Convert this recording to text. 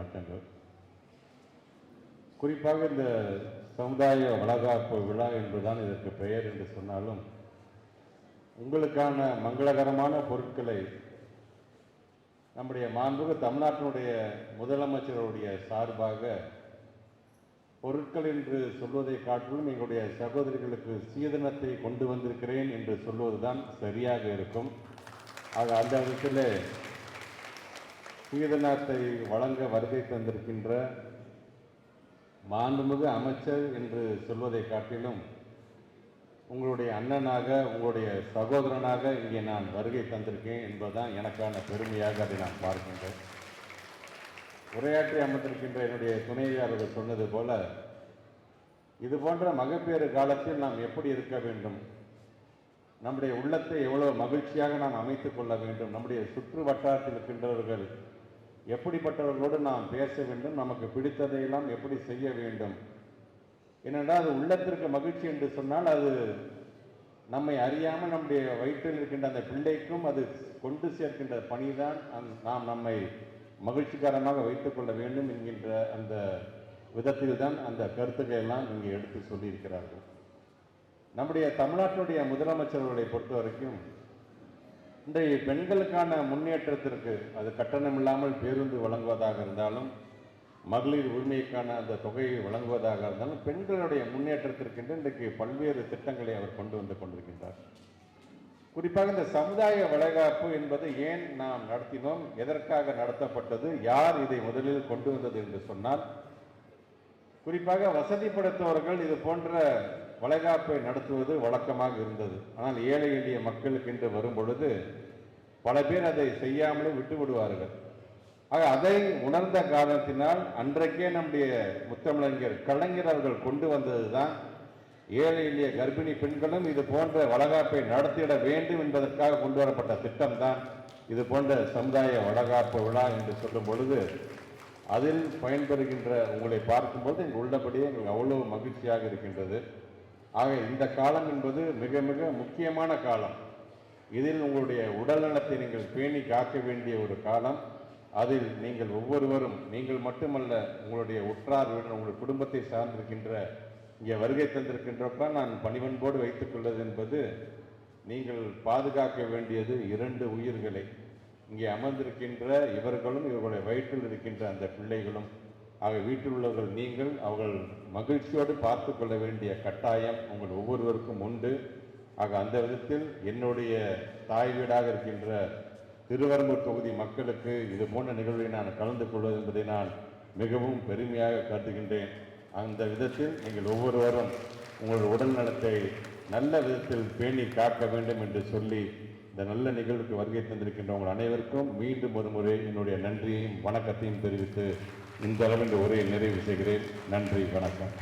வணக்கங்கள். குறிப்பாக இந்த சமுதாய வளகாப்பு விழா என்றுதான் இதற்கு பெயர் என்று சொன்னாலும் உங்களுக்கான மங்களகரமான பொருட்களை நம்முடைய மாண்புக தமிழ்நாட்டினுடைய முதலமைச்சருடைய சார்பாக பொருட்கள் என்று சொல்வதை காட்டிலும் எங்களுடைய சகோதரிகளுக்கு சீதனத்தை கொண்டு வந்திருக்கிறேன் என்று சொல்வதுதான் சரியாக இருக்கும். ஆக அந்த விதத்தில் சீதனத்தை வழங்க வருகை தந்திருக்கின்ற மாண்புமிகு அமைச்சர் என்று சொல்வதை காட்டிலும் உங்களுடைய அண்ணனாக உங்களுடைய சகோதரனாக இங்கே நான் வருகை தந்திருக்கேன் என்பதுதான் எனக்கான பெருமையாக அதை நான் பார்க்கின்றேன். உரையாற்றி அமர்ந்திருக்கின்ற என்னுடைய துணைவியார் அவர்கள் சொன்னது போல இது போன்ற மகப்பேறு காலத்தில் நாம் எப்படி இருக்க வேண்டும்? நம்முடைய உள்ளத்தை எவ்வளவு மகிழ்ச்சியாக நாம் அமைத்துக் கொள்ள வேண்டும்? நம்முடைய சுற்று வட்டாரத்தில் இருக்கின்றவர்கள் எப்படிப்பட்டவர்களோடு நாம் பேச வேண்டும் நமக்கு பிடித்ததையெல்லாம் எப்படி செய்ய வேண்டும்? ஏனென்றால் அது உள்ளத்திற்கு மகிழ்ச்சி என்று சொன்னால் அது நம்மை அறியாமல் நம்முடைய வயிற்றில் இருக்கின்ற அந்த பிள்ளைக்கும் அது கொண்டு சேர்க்கின்ற பணிதான். அந்- நாம் நம்மை மகிழ்ச்சிகரமாக வைத்துக் கொள்ள வேண்டும் என்கின்ற அந்த விதத்தில் தான் அந்த கருத்துக்களை எல்லாம் இங்கே எடுத்து சொல்லியிருக்கிறார்கள். நம்முடைய தமிழ்நாட்டினுடைய முதலமைச்சர்களை பொறுத்த வரைக்கும் இன்றைய பெண்களுக்கான முன்னேற்றத்திற்கு அது கட்டணம் இல்லாமல் பேருந்து வழங்குவதாக இருந்தாலும் மகளிர் உரிமைக்கான அந்த தொகையை வழங்குவதாக இருந்தாலும் பெண்களுடைய முன்னேற்றத்திற்கென்று இன்றைக்கு பல்வேறு திட்டங்களை அவர் கொண்டு வந்து கொண்டிருக்கின்றார். குறிப்பாக இந்த சமுதாய வளைகாப்பு என்பது ஏன் நாம் நடத்தினோம் எதற்காக நடத்தப்பட்டது யார் இதை முதலில் கொண்டு வந்தது என்று சொன்னால் குறிப்பாக வசதிப்படுத்தவர்கள் இது போன்ற வளைகாப்பை நடத்துவது வழக்கமாக இருந்தது. ஆனால் ஏழை எளிய மக்களுக்கு என்று வரும் பொழுது பல பேர் அதை செய்யாமலே விட்டு விடுவார்கள். ஆக அதை உணர்ந்த காரணத்தினால் அன்றைக்கே நம்முடைய முத்தமிழறிஞர் கலைஞர் அவர்கள் கொண்டு வந்ததுதான் ஏழை எளிய கர்ப்பிணி பெண்களும் இது போன்ற வளகாப்பை நடத்திட வேண்டும் என்பதற்காக கொண்டு வரப்பட்ட திட்டம்தான் இது போன்ற சமுதாய வளகாப்பு விழா என்று சொல்லும் பொழுது அதில் பயன்பெறுகின்ற உங்களை பார்க்கும்போது எங்கள் உள்ளபடியே எங்களுக்கு அவ்வளவு மகிழ்ச்சியாக இருக்கின்றது. ஆக இந்த காலம் என்பது மிக மிக முக்கியமான காலம். இதில் உங்களுடைய உடல் நலத்தை நீங்கள் பேணி காக்க வேண்டிய ஒரு காலம். அதில் நீங்கள் ஒவ்வொருவரும் நீங்கள் மட்டுமல்ல உங்களுடைய உற்றார் உங்கள் குடும்பத்தை சார்ந்திருக்கின்ற இங்கே வருகை தந்திருக்கின்றப்ப நான் பணிவன்போடு வைத்துக் கொள்வது என்பது நீங்கள் பாதுகாக்க வேண்டியது இரண்டு உயிர்களை. இங்கே அமர்ந்திருக்கின்ற இவர்களும் இவர்களுடைய வயிற்றில் இருக்கின்ற அந்த பிள்ளைகளும் ஆக வீட்டில் உள்ளவர்கள் நீங்கள் அவர்கள் மகிழ்ச்சியோடு பார்த்து கொள்ள வேண்டிய கட்டாயம் உங்கள் ஒவ்வொருவருக்கும் உண்டு. ஆக அந்த விதத்தில் என்னுடைய தாய் வீடாக இருக்கின்ற திருவரம்பூர் தொகுதி மக்களுக்கு இது போன்ற நிகழ்வில் நான் கலந்து கொள்வது என்பதை நான் மிகவும் பெருமையாக கருதுகின்றேன். அந்த விதத்தில் நீங்கள் ஒவ்வொருவரும் உங்கள் உடல் நலத்தை நல்ல விதத்தில் பேணி காக்க வேண்டும் என்று சொல்லி இந்த நல்ல நிகழ்வுக்கு வருகை தந்திருக்கின்ற உங்கள் அனைவருக்கும் மீண்டும் ஒரு முறை என்னுடைய நன்றியையும் வணக்கத்தையும் தெரிவித்து இந்த அளவில் இந்த உரையை நிறைவு செய்கிறேன். நன்றி வணக்கம்.